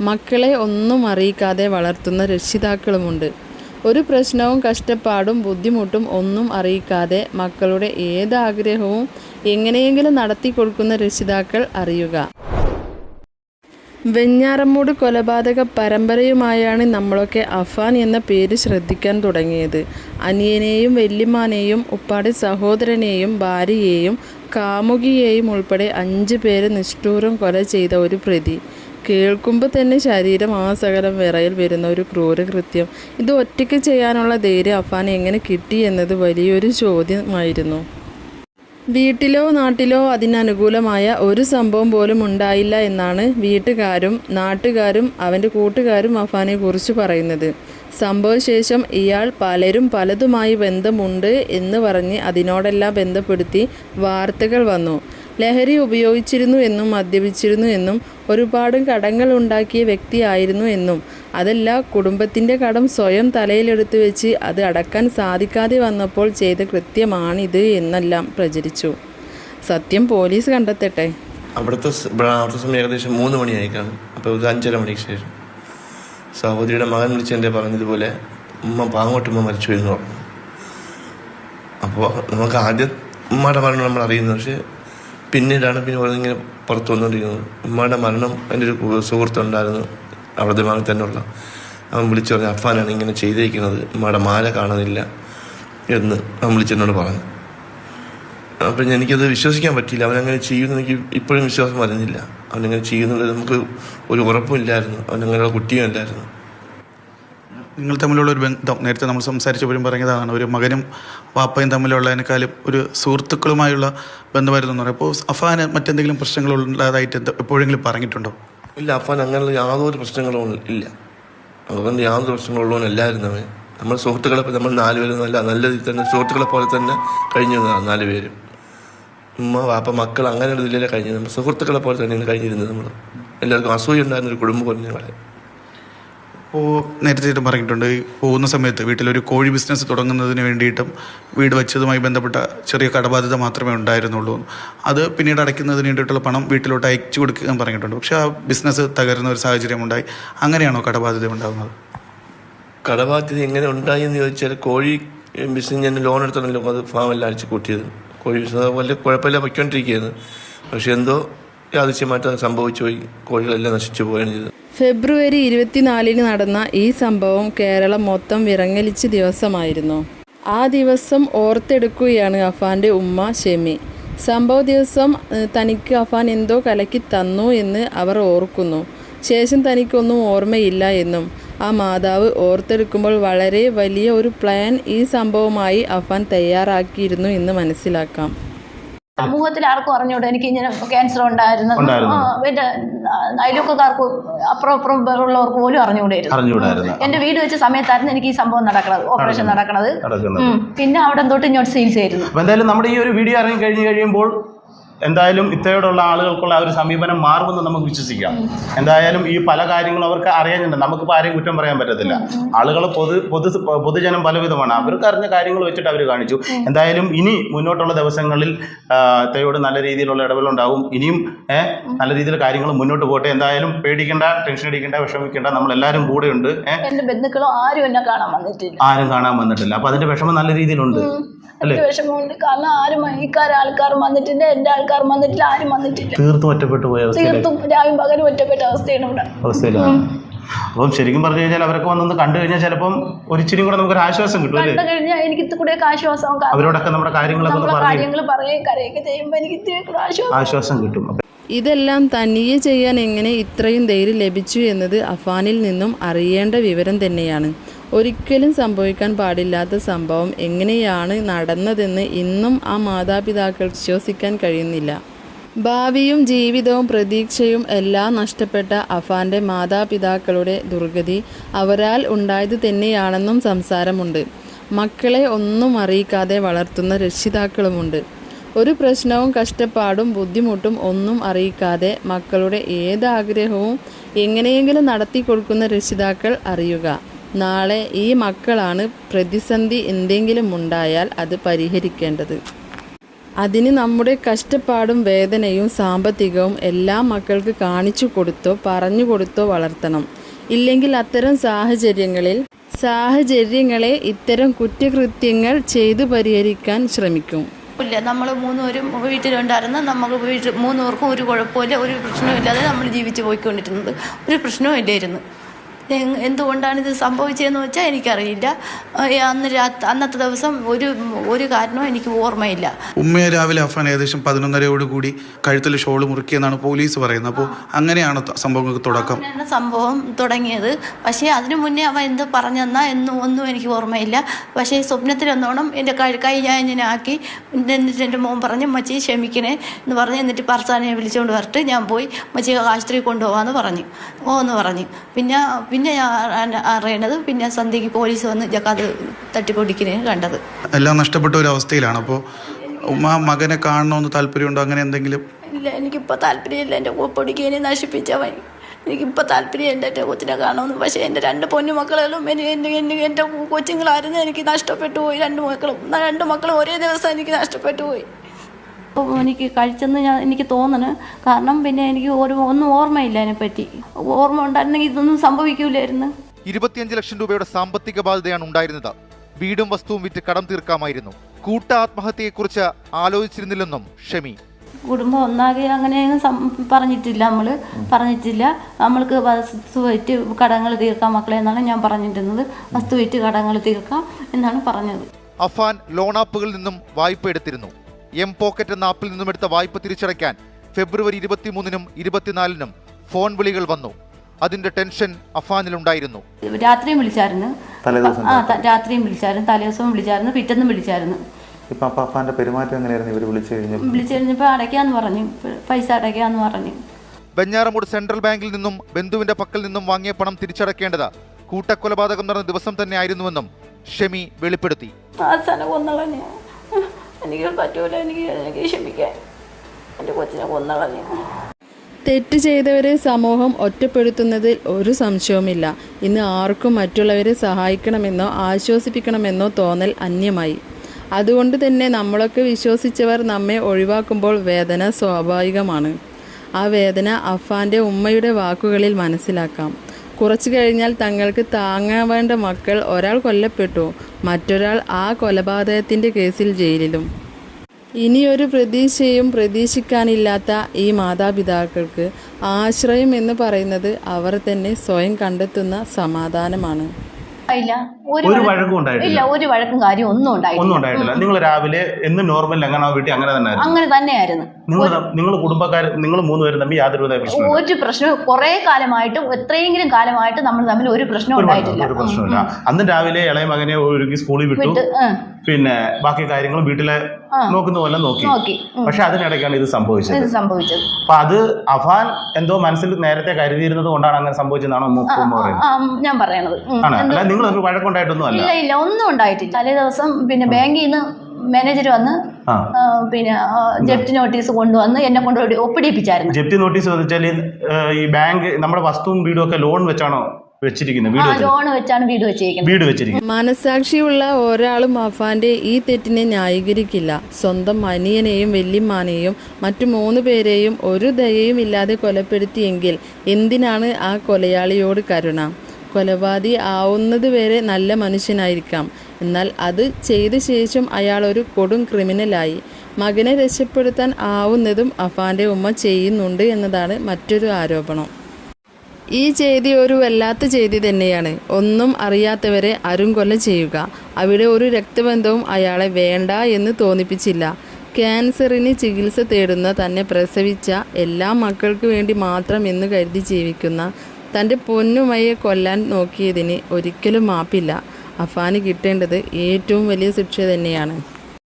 മക്കളെ ഒന്നും അറിയിക്കാതെ വളർത്തുന്ന രക്ഷിതാക്കളുമുണ്ട്. ഒരു പ്രശ്നവും കഷ്ടപ്പാടും ബുദ്ധിമുട്ടും ഒന്നും അറിയിക്കാതെ മക്കളുടെ ഏത് ആഗ്രഹവും എങ്ങനെയെങ്കിലും നടത്തി കൊടുക്കുന്ന രക്ഷിതാക്കൾ അറിയുക. വെഞ്ഞാറമ്മൂട് കൊലപാതക പരമ്പരയുമായാണ് നമ്മളൊക്കെ അഫാൻ എന്ന പേര് ശ്രദ്ധിക്കാൻ തുടങ്ങിയത്. അനിയനെയും വല്യമാനെയും ഉപ്പാടി സഹോദരനെയും ഭാര്യയെയും കാമുകിയെയും ഉൾപ്പെടെ അഞ്ച് പേരെ നിഷ്ഠൂരം കൊല ചെയ്ത ഒരു പ്രതി. കേൾക്കുമ്പോൾ തന്നെ ശരീരം ആ സകലം വിറയിൽ വരുന്ന ഒരു ക്രൂരകൃത്യം. ഇത് ഒറ്റയ്ക്ക് ചെയ്യാനുള്ള ധൈര്യം അഫാൻ എങ്ങനെ കിട്ടി എന്നത് വലിയൊരു ചോദ്യമായിരുന്നു. വീട്ടിലോ നാട്ടിലോ അതിനനുകൂലമായ ഒരു സംഭവം പോലും ഉണ്ടായില്ല എന്നാണ് വീട്ടുകാരും നാട്ടുകാരും അവന്റെ കൂട്ടുകാരും അഫാനെ കുറിച്ച് പറയുന്നത്. സംഭവശേഷം ഇയാൾ പലരും പലതുമായി ബന്ധമുണ്ട് എന്ന് പറഞ്ഞ് അതിനോടെല്ലാം ബന്ധപ്പെടുത്തി വാർത്തകൾ വന്നു. ലഹരി ഉപയോഗിച്ചിരുന്നു എന്നും മദ്യപിച്ചിരുന്നു എന്നും ഒരുപാട് കടങ്ങൾ ഉണ്ടാക്കിയ വ്യക്തിയായിരുന്നു എന്നും. അതല്ല കുടുംബത്തിന്റെ കടം സ്വയം തലയിലെടുത്ത് വെച്ച് അത് അടക്കാൻ സാധിക്കാതെ വന്നപ്പോൾ ചെയ്ത കൃത്യമാണിത് എന്നെല്ലാം പ്രചരിച്ചു. സത്യം പോലീസ് കണ്ടെത്തട്ടെ? അവിടുത്തെ അവിടുത്തെ സമയം ഏകദേശം മൂന്ന് മണിയായി കാണും അപ്പോൾ ഒരു അഞ്ചര മണിക്ക് ശേഷം. സഹോദരിയുടെ മകൻ വിളിച്ച് എന്റെ പറഞ്ഞതുപോലെ ഉമ്മ പാങ്ങോട്ടുമ്മ മരിച്ചു എന്ന് പറഞ്ഞു. അപ്പോൾ നമുക്ക് ആദ്യം ഉമ്മയുടെ മരണം നമ്മൾ അറിയുന്നത് പക്ഷേ പിന്നീടാണ് പിന്നെ ഇങ്ങനെ പുറത്തു വന്നുകൊണ്ടിരിക്കുന്നത്. ഉമ്മയുടെ മരണം എന്റെ ഒരു സുഹൃത്തുണ്ടായിരുന്നു അവിടുത്തെ മകൻ തന്നെയുള്ള. അവൻ വിളിച്ചു പറഞ്ഞു അഫാനാണ് ഇങ്ങനെ ചെയ്തിരിക്കുന്നത് ഉമ്മയുടെ മാല കാണുന്നില്ല എന്ന് അവൻ വിളിച്ചെന്നോട് പറഞ്ഞു. അപ്പം എനിക്കത് വിശ്വസിക്കാൻ പറ്റിയില്ല. അവനങ്ങനെ ചെയ്യുമെന്ന് എനിക്ക് ഇപ്പോഴും വിശ്വാസം വരുന്നില്ല. അവനങ്ങനെ ചെയ്യുന്നുള്ളത് നമുക്ക് ഒരു ഉറപ്പുമില്ലായിരുന്നു അവനങ്ങനെ കുട്ടിയും ഇല്ലായിരുന്നു നിങ്ങൾ തമ്മിലുള്ള ഒരു ബന്ധം. നേരത്തെ നമ്മൾ സംസാരിച്ചപ്പോഴും പറഞ്ഞതാണ് ഒരു മകനും വാപ്പയും തമ്മിലുള്ളതിനേക്കാളും ഒരു സുഹൃത്തുക്കളുമായുള്ള ബന്ധമായിരുന്നു എന്ന് പറയും അപ്പോൾ അഫാന് മറ്റെന്തെങ്കിലും പ്രശ്നങ്ങൾ എന്ത് എപ്പോഴെങ്കിലും പറഞ്ഞിട്ടുണ്ടോ? ഇല്ല അഫാൻ അങ്ങനെയുള്ള യാതൊരു പ്രശ്നങ്ങളും ഇല്ല. അതുകൊണ്ട് യാതൊരു പ്രശ്നങ്ങളുള്ളവൻ അല്ലായിരുന്നു അവൻ. നമ്മൾ സുഹൃത്തുക്കളെ നമ്മൾ നാലുപേരും നല്ല നല്ല രീതിയിൽ തന്നെ സുഹൃത്തുക്കളെ പോലെ തന്നെ കഴിഞ്ഞതാണ് നാലുപേരും ഉമ്മ വാപ്പ മക്കൾ അങ്ങനെ ഒരു ഇതിലേ കഴിഞ്ഞത്. നമ്മൾ സുഹൃത്തുക്കളെ പോലെ തന്നെയാണ് കഴിഞ്ഞിരുന്നത് നമ്മൾ. എല്ലാവർക്കും അസൂയ ഉണ്ടായിരുന്ന ഒരു കുടുംബം അപ്പോൾ നേരത്തെ ചേട്ടൻ പറഞ്ഞിട്ടുണ്ട് പോകുന്ന സമയത്ത് വീട്ടിലൊരു കോഴി ബിസിനസ് തുടങ്ങുന്നതിന് വേണ്ടിയിട്ടും വീട് വെച്ചതുമായി ബന്ധപ്പെട്ട ചെറിയ കടബാധ്യത മാത്രമേ ഉണ്ടായിരുന്നുള്ളൂ. അത് പിന്നീട് അടയ്ക്കുന്നതിന് വേണ്ടിയിട്ടുള്ള പണം വീട്ടിലോട്ട് അയച്ചു കൊടുക്കാൻ പറഞ്ഞിട്ടുണ്ട്. പക്ഷേ ആ ബിസിനസ് തകരുന്ന ഒരു സാഹചര്യം ഉണ്ടായി. അങ്ങനെയാണോ കടബാധ്യത ഉണ്ടാകുന്നത്? കടബാധ്യത എങ്ങനെ ഉണ്ടായി എന്ന് ചോദിച്ചാൽ കോഴി ബിസിനസ് ഞാൻ ലോൺ എടുത്തണല്ലോ അത് ഫാം എല്ലാം അടിച്ച് കൂട്ടിയത്. കോഴി ബിസിനസ് വലിയ കുഴപ്പമില്ല പൊയ്ക്കൊണ്ടിരിക്കുകയായിരുന്നു പക്ഷേ എന്തോ യാദൃശ്യമായിട്ട് അത് സംഭവിച്ചു പോയി കോഴികളെല്ലാം നശിച്ചു പോവുകയാണ് ചെയ്തത്. ഫെബ്രുവരി ഇരുപത്തിനാലിന് നടന്ന ഈ സംഭവം കേരളം മൊത്തം വിറങ്ങലിച്ച ദിവസമായിരുന്നു. ആ ദിവസം ഓർത്തെടുക്കുകയാണ് അഫാന്റെ ഉമ്മ ഷെമി. സംഭവ ദിവസം തനിക്ക് അഫാൻ എന്തോ കലക്കി തന്നു എന്ന് അവർ ഓർക്കുന്നു. ശേഷം തനിക്കൊന്നും ഓർമ്മയില്ല എന്നും ആ മാതാവ് ഓർത്തെടുക്കുമ്പോൾ വളരെ വലിയ ഒരു പ്ലാൻ ഈ സംഭവമായി അഫാൻ തയ്യാറാക്കിയിരുന്നു എന്ന് മനസ്സിലാക്കാം. സമൂഹത്തിൽ ആർക്കും അറിഞ്ഞൂടെ എനിക്ക് ഇങ്ങനെ ക്യാൻസർ ഉണ്ടായിരുന്നു. പിന്നെ അയൽവക്കക്കാർക്ക് അപ്പുറം അപ്പുറം ഉള്ളവർക്ക് പോലും അറിഞ്ഞുകൂടായിരുന്നു. എന്റെ വീട് വെച്ച സമയത്തായിരുന്നു എനിക്ക് ഈ സംഭവം നടക്കണത് ഓപ്പറേഷൻ നടക്കണത്. പിന്നെ അവിടെ തൊട്ട് ഇങ്ങോട്ട് സീൽ ആയിരുന്നു അപ്പോൾ എന്തായാലും നമ്മുടെ ഈ ഒരു വീഡിയോ ഇറങ്ങി കഴിഞ്ഞു കഴിയുമ്പോൾ എന്തായാലും ഇത്തരത്തിലുള്ള ആളുകൾക്കുള്ള ആ ഒരു സമീപനം മാറുമെന്ന് നമുക്ക് വിശ്വസിക്കാം. എന്തായാലും ഈ പല കാര്യങ്ങളും അവർക്ക് അറിയാനുണ്ട് നമുക്കിപ്പോൾ ആരെയും കുറ്റം പറയാൻ പറ്റത്തില്ല. ആളുകൾ പൊതു പൊതു പൊതുജനം പലവിധമാണ്. അവർക്ക് അറിഞ്ഞ കാര്യങ്ങൾ വെച്ചിട്ട് അവർ കാണിച്ചു. എന്തായാലും ഇനി മുന്നോട്ടുള്ള ദിവസങ്ങളിൽ ഇത്തയോട് നല്ല രീതിയിലുള്ള ഇടപെടലുണ്ടാവും. ഇനിയും നല്ല രീതിയിൽ കാര്യങ്ങൾ മുന്നോട്ട് പോകട്ടെ എന്തായാലും പേടിക്കേണ്ട ടെൻഷൻ അടിക്കേണ്ട വിഷമിക്കേണ്ട. നമ്മളെല്ലാവരും കൂടെയുണ്ട് ഏഹ് എന്റെ ബന്ധുക്കളും ആരും എന്നെ കാണാൻ വന്നിട്ടില്ല. ആരും കാണാൻ വന്നിട്ടില്ല. അപ്പോൾ അതിന്റെ വിഷമം നല്ല രീതിയിലുണ്ട്. വിഷമമുണ്ട്. കാരണം ആരും ഈ ആൾക്കാർ വന്നിട്ടില്ല. എന്റെ ആൾക്കാരും വന്നിട്ടില്ല ആരും വന്നിട്ടില്ല. തീർത്തും ഒറ്റപ്പെട്ടു പോയ തീർത്തും രാവും പകലും ഒറ്റപ്പെട്ട അവസ്ഥയാണ് ഇവിടെ. അവസ്ഥയിലാണ് അപ്പം ശരിക്കും പറഞ്ഞു കഴിഞ്ഞാൽ അവരൊക്കെ വന്നൊന്ന് കണ്ടു കഴിഞ്ഞാൽ ചിലപ്പം ഒരിച്ചിരി കൂടെ നമുക്കൊരു ആശ്വാസം കിട്ടും കണ്ടു കഴിഞ്ഞാൽ എനിക്ക് കൂടെ ആശ്വാസം അവരോടൊക്കെ നമ്മുടെ കാര്യങ്ങളൊക്കെ ഒന്ന് കാര്യങ്ങൾ പറയുകയും കരയൊക്കെ ചെയ്യുമ്പോൾ എനിക്ക് ഇത്തിരി കൂടെ ആശ്വാസം ആശ്വാസം കിട്ടും. ഇതെല്ലാം തനിയെ ചെയ്യാൻ എങ്ങനെ ഇത്രയും ധൈര്യം ലഭിച്ചു എന്നത് അഫാനിൽ നിന്നും അറിയേണ്ട വിവരം തന്നെയാണ്. ഒരിക്കലും സംഭവിക്കാൻ പാടില്ലാത്ത സംഭവം എങ്ങനെയാണ് നടന്നതെന്ന് ഇന്നും ആ മാതാപിതാക്കൾ വിശ്വസിക്കാൻ കഴിയുന്നില്ല. ഭാവിയും ജീവിതവും പ്രതീക്ഷയും എല്ലാം നഷ്ടപ്പെട്ട അഫാന്റെ മാതാപിതാക്കളുടെ ദുർഗതി അവരാൽ ഉണ്ടായത് തന്നെയാണെന്നും സംസാരമുണ്ട്. മക്കളെ ഒന്നും അറിയിക്കാതെ വളർത്തുന്ന രക്ഷിതാക്കളുമുണ്ട്. ഒരു പ്രശ്നവും കഷ്ടപ്പാടും ബുദ്ധിമുട്ടും ഒന്നും അറിയിക്കാതെ മക്കളുടെ ഏത് ആഗ്രഹവും എങ്ങനെയെങ്കിലും നടത്തി കൊടുക്കുന്ന രക്ഷിതാക്കൾ അറിയുക. നാളെ ഈ മക്കളാണ് പ്രതിസന്ധി എന്തെങ്കിലും ഉണ്ടായാൽ അത് പരിഹരിക്കേണ്ടത്. അതിന് നമ്മുടെ കഷ്ടപ്പാടും വേദനയും സാമ്പത്തികവും എല്ലാ മക്കൾക്ക് കാണിച്ചു കൊടുത്തോ പറഞ്ഞു കൊടുത്തോ വളർത്തണം. ഇല്ലെങ്കിൽ അത്തരം സാഹചര്യങ്ങളിൽ സാഹചര്യങ്ങളെ ഇത്തരം കുറ്റകൃത്യങ്ങൾ ചെയ്തു പരിഹരിക്കാൻ ശ്രമിക്കും. ഇല്ല നമ്മൾ മൂന്നുപേരും വീട്ടിലുണ്ടായിരുന്നു നമുക്ക് വീട്ടിൽ മൂന്നുപേർക്കും ഒരു കുഴപ്പമില്ല ഒരു പ്രശ്നവും ഇല്ലാതെ നമ്മൾ ജീവിച്ചു പോയിക്കൊണ്ടിരുന്നത്. ഒരു പ്രശ്നവും ഇല്ലായിരുന്നു. എന്തുകൊണ്ടാണ് ഇത് സംഭവിച്ചതെന്ന് വെച്ചാൽ എനിക്കറിയില്ല. അന്ന് അന്നത്തെ ദിവസം ഒരു ഒരു കാരണവും എനിക്ക് ഓർമ്മയില്ല. ഉമ്മയെ രാവിലെ അഫാൻ ഏകദേശം പതിനൊന്നരയോട് കൂടി കഴുത്തിൽ ഷോൾ മുറുക്കിയെന്നാണ് പോലീസ് പറയുന്നത്. അപ്പോൾ അങ്ങനെയാണ് സംഭവം സംഭവങ്ങൾക്ക് തുടക്കം. സംഭവം തുടങ്ങിയത്. പക്ഷേ അതിനു മുന്നേ അവൻ എന്ത് പറഞ്ഞെന്നാ എന്നും ഒന്നും എനിക്ക് ഓർമ്മയില്ല. പക്ഷേ സ്വപ്നത്തിലെന്നോണം എന്റെ കൈ ഞാൻ ഇങ്ങനെ ആക്കി. എന്നിട്ട് എന്റെ മോൻ പറഞ്ഞു മച്ചി ക്ഷമിക്കണേ എന്ന് പറഞ്ഞ്. എന്നിട്ട് പറസാനെ വിളിച്ചുകൊണ്ട് വരട്ട്. ഞാൻ പോയി മച്ചി ആശുപത്രി കൊണ്ടുപോകാമെന്ന് പറഞ്ഞു. ഓ എന്ന് പറഞ്ഞു. പിന്നെ പിന്നെ ഞാൻ അറിയണത് പിന്നെ സന്ധ്യക്ക് പോലീസ് വന്ന് ജക്കാത് തട്ടിപ്പൊടിക്കുന്നതിന് കണ്ടത്. എല്ലാം നഷ്ടപ്പെട്ട ഒരു അവസ്ഥയിലാണ്. അപ്പോൾ ഉമ്മ മകനെ കാണണമെന്ന് താല്പര്യമുണ്ടോ? അങ്ങനെ എന്തെങ്കിലും? ഇല്ല എനിക്കിപ്പോൾ താല്പര്യമില്ല. എന്റെ പൊടിക്കേനെ നശിപ്പിച്ചവൻ എനിക്കിപ്പോൾ താല്പര്യം എന്റെ കൊച്ചിനെ കാണുമെന്ന് പക്ഷേ എന്റെ രണ്ട് പൊന്നു മക്കളും എന്നെ എന്റെ എന്റെ എന്റെ കൊച്ചുങ്ങളായിരുന്നു എനിക്ക് നഷ്ടപ്പെട്ടു പോയി. രണ്ട് മക്കളും രണ്ട് മക്കളും ഒരേ ദിവസം എനിക്ക് നഷ്ടപ്പെട്ടു പോയി. അപ്പോൾ എനിക്ക് കഴിച്ചെന്ന് ഞാൻ എനിക്ക് തോന്നണ്. കാരണം പിന്നെ എനിക്ക് ഒരു ഒന്നും ഓർമ്മയില്ല അതിനെപ്പറ്റി. ഓർമ്മ ഉണ്ടായിരുന്നെങ്കിൽ ഇതൊന്നും സംഭവിക്കൂലായിരുന്നു. ഇരുപത്തിയഞ്ച് ലക്ഷം രൂപയുടെ സാമ്പത്തിക ബാധ്യതയാണ് ഉണ്ടായിരുന്നത്. വീടും വസ്തുവും വിറ്റ് കടം തീർക്കാമായിരുന്നു. കൂട്ട ആത്മഹത്യയെക്കുറിച്ച് ആലോചിച്ചിരുന്നില്ലെന്നും ഷമി. കുടുംബം ഒന്നാകെ അങ്ങനെ പറഞ്ഞിട്ടില്ല നമ്മൾ പറഞ്ഞിട്ടില്ല. നമ്മൾക്ക് വസ്തു വിറ്റ് കടങ്ങൾ തീർക്കാം മക്കളെ എന്നാണ് ഞാൻ പറഞ്ഞിരുന്നത്. വസ്തു വിറ്റ് കടങ്ങൾ തീർക്കാം എന്നാണ് പറഞ്ഞത്. അഫാൻ ലോൺ ആപ്പുകളിൽ നിന്നും വായ്പ എടുത്തിരുന്നു. എം പോക്കറ്റ് എന്ന ആപ്പിൽ നിന്നും എടുത്ത വായ്പ തിരിച്ചടയ്ക്കാൻ ഫെബ്രുവരി ഇരുപത്തിമൂന്നിനും ഇരുപത്തിനാലിനും ഫോൺ വിളികൾ വന്നു. അതിന്റെ ടെൻഷൻ അഫാനിലുണ്ടായിരുന്നു. രാത്രിയും വിളിച്ചായിരുന്നു. രാത്രിയും വിളിച്ചായിരുന്നു. തലേദിവസവും വിളിച്ചായിരുന്നു. പിറ്റെന്നും വിളിച്ചായിരുന്നു. ഇപ്പൊ അപ്പാന്റെ പെരുമാറ്റം എങ്ങനെയായിരുന്നു? ഇവർ വിളിച്ചു കഴിഞ്ഞു വിളിച്ചു കഴിഞ്ഞപ്പോൾ അടയ്ക്കാന്ന് പറഞ്ഞു. പൈസ അടയ്ക്കാന്ന് പറഞ്ഞു. വെഞ്ഞാറമൂട് സെൻട്രൽ ബാങ്കിൽ നിന്നും ബന്ധുവിന്റെ പക്കൽ നിന്നും വാങ്ങിയ പണം തിരിച്ചടക്കേണ്ടത് കൂട്ടക്കൊലപാതകം നടന്ന ദിവസം തന്നെ ആയിരുന്നുവെന്നും ഷെമി വെളിപ്പെടുത്തി. എനിക്ക് പറ്റൂല എനിക്ക് എനിക്ക് ക്ഷമിക്കാൻ എന്റെ കൊച്ചിനെ തെറ്റ് ചെയ്തവരെ സമൂഹം ഒറ്റപ്പെടുത്തുന്നതിൽ ഒരു സംശയവുമില്ല. ഇന്ന് ആർക്കും മറ്റുള്ളവരെ സഹായിക്കണമെന്നോ ആശ്വസിപ്പിക്കണമെന്നോ തോന്നൽ അന്യമായി. അതുകൊണ്ട് തന്നെ നമ്മളൊക്കെ വിശ്വസിച്ചവർ നമ്മെ ഒഴിവാക്കുമ്പോൾ വേദന സ്വാഭാവികമാണ്. ആ വേദന അഫാന്റെ ഉമ്മയുടെ വാക്കുകളിൽ മനസ്സിലാക്കാം. കുറച്ചു കഴിഞ്ഞാൽ തങ്ങൾക്ക് താങ്ങാവേണ്ട മക്കൾ ഒരാൾ കൊല്ലപ്പെട്ടു. മറ്റൊരാൾ ആ കൊലപാതകത്തിന്റെ കേസിൽ ജയിലിലും. ഇനിയൊരു പ്രതീക്ഷയും പ്രതീക്ഷിക്കാനില്ലാത്ത ഈ മാതാപിതാക്കൾക്ക് ആശ്രയം എന്ന് പറയുന്നത് അവർ തന്നെ സ്വയം കണ്ടെത്തുന്ന സമാധാനമാണ്. ഇല്ല ഒരു വഴ- വഴക്കും ഉണ്ടായിട്ടില്ല. ഇല്ല ഒരു വഴക്കും കാര്യം ഒന്നും ഉണ്ടായിട്ടില്ല. ഒന്നും ഉണ്ടായിട്ടില്ല. നിങ്ങൾ രാവിലെ എന്ന് നോർമൽ അങ്ങനെ ആ വീട്ടിൽ അങ്ങനെ തന്നെ ആയിരുന്നു അങ്ങനെ തന്നെയായിരുന്നു. നിങ്ങൾ നിങ്ങൾ കുടുംബക്കാർ നിങ്ങൾ മൂന്നുപേരും തമ്മിൽ യാതൊരു ഒരു പ്രശ്നം കുറെ കാലമായിട്ട് എത്രയെങ്കിലും കാലമായിട്ട് നമ്മൾ തമ്മിൽ ഒരു പ്രശ്നം ഉണ്ടായിട്ടില്ല. ഒരു പ്രശ്നമില്ല അന്ന് രാവിലെ ഇളയ മകനെ ഒരുക്കി സ്കൂളിൽ വിട്ടു. പിന്നെ ബാക്കി കാര്യങ്ങളും വീട്ടിലെ നോക്കുന്ന പോലെ നോക്കി. പക്ഷെ അതിനിടയ്ക്കാണ് ഇത് സംഭവിച്ചത്. ഇത് സംഭവിച്ചത്. അപ്പൊ അത് അഫാൻ എന്തോ മനസ്സിൽ നേരത്തെ കരുതിയിരുന്നത് കൊണ്ടാണ് അങ്ങനെ സംഭവിച്ചതാണോ ഞാൻ പറയണത്. ആണ്? അല്ല നിങ്ങൾ ഒരു വഴക്കുണ്ടായിട്ടൊന്നും അല്ല ഇല്ല ഇല്ല ഒന്നും ഉണ്ടായിട്ടില്ല. തലേ ദിവസം പിന്നെ ബാങ്കിൽ നിന്ന് മാനേജർ വന്ന് പിന്നെ ജപ്തി നോട്ടീസ് കൊണ്ടുവന്ന് എന്നെ കൊണ്ട് ഒപ്പിടിപ്പിച്ചായിരുന്നു. ജപ്തി നോട്ടീസ് വെച്ചാൽ ഈ ബാങ്ക് നമ്മുടെ വസ്തുവും വീടും ഒക്കെ ലോൺ വെച്ചാണോ വെച്ചിരിക്കുന്നത്? വീട് ലോൺ വെച്ചാണ്? വീട് വെച്ചേക്കുന്നത് വീട് വെച്ചിരിക്കുന്നത്. മനസാക്ഷിയുള്ള ഒരാളും അഫാന്റെ ഈ തെറ്റിനെ ന്യായീകരിക്കില്ല. സ്വന്തം അനിയനെയും വെല്ലിമാനെയും മറ്റു മൂന്ന് പേരെയും ഒരു ദയയും ഇല്ലാതെ കൊലപ്പെടുത്തിയെങ്കിൽ എന്തിനാണ് ആ കൊലയാളിയോട് കരുണ? കൊലപാതി ആവുന്നത് വരെ നല്ല മനുഷ്യനായിരിക്കാം. എന്നാൽ അത് ചെയ്ത ശേഷം അയാൾ ഒരു കൊടും ക്രിമിനലായി. മകനെ രക്ഷപ്പെടുത്താൻ ആവുന്നതും അഫാന്റെ ഉമ്മ ചെയ്യുന്നുണ്ട് എന്നതാണ് മറ്റൊരു ആരോപണം. ഈ ചെയ്തി ഒരു വല്ലാത്ത ചെയ്തി തന്നെയാണ്. ഒന്നും അറിയാത്തവരെ അരുംകൊല ചെയ്യുക. അവിടെ ഒരു രക്തബന്ധവും അയാളെ വേണ്ട എന്ന് തോന്നിപ്പിച്ചില്ല. ക്യാൻസറിന് ചികിത്സ തേടുന്ന തന്നെ പ്രസവിച്ച എല്ലാ മക്കൾക്ക് വേണ്ടി മാത്രം എന്ന് കരുതി ജീവിക്കുന്ന തന്റെ പൊന്നുമയെ കൊല്ലാൻ നോക്കിയതിന് ഒരിക്കലും മാപ്പില്ല. അഫാന് കിട്ടേണ്ടത് ഏറ്റവും വലിയ ശിക്ഷ തന്നെയാണ്.